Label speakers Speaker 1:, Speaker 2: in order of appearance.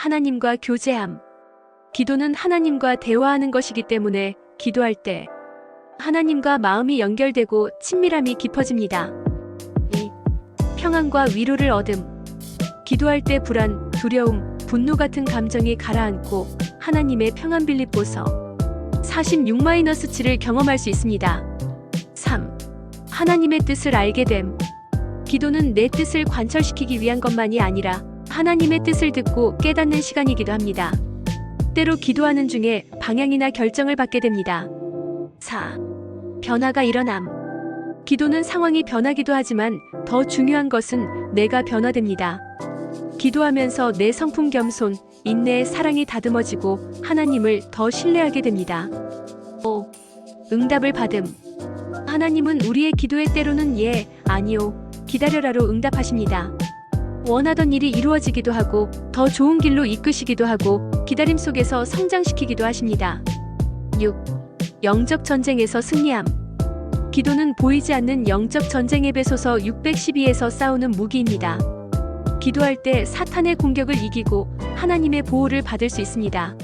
Speaker 1: 하나님과 교제함. 기도는 하나님과 대화하는 것이기 때문에 기도할 때 하나님과 마음이 연결되고 친밀함이 깊어집니다. 2. 평안과 위로를 얻음. 기도할 때 불안, 두려움, 분노 같은 감정이 가라앉고 하나님의 평안 빌립보서 46-7을 경험할 수 있습니다. 3. 하나님의 뜻을 알게 됨. 기도는 내 뜻을 관철시키기 위한 것만이 아니라 하나님의 뜻을 듣고 깨닫는 시간이기도 합니다. 때로 기도하는 중에 방향이나 결정을 받게 됩니다. 4. 변화가 일어남. 기도는 상황이 변하기도 하지만 더 중요한 것은 내가 변화됩니다. 기도하면서 내 성품 겸손, 인내의 사랑이 다듬어지고 하나님을 더 신뢰하게 됩니다. 5. 응답을 받음. 하나님은 우리의 기도에 때로는 예, 아니요, 기다려라로 응답하십니다. 원하던 일이 이루어지기도 하고 더 좋은 길로 이끄시기도 하고 기다림 속에서 성장시키기도 하십니다. 6. 영적 전쟁에서 승리함. 기도는 보이지 않는 영적 전쟁의 배소서 612에서 싸우는 무기입니다. 기도할 때 사탄의 공격을 이기고 하나님의 보호를 받을 수 있습니다.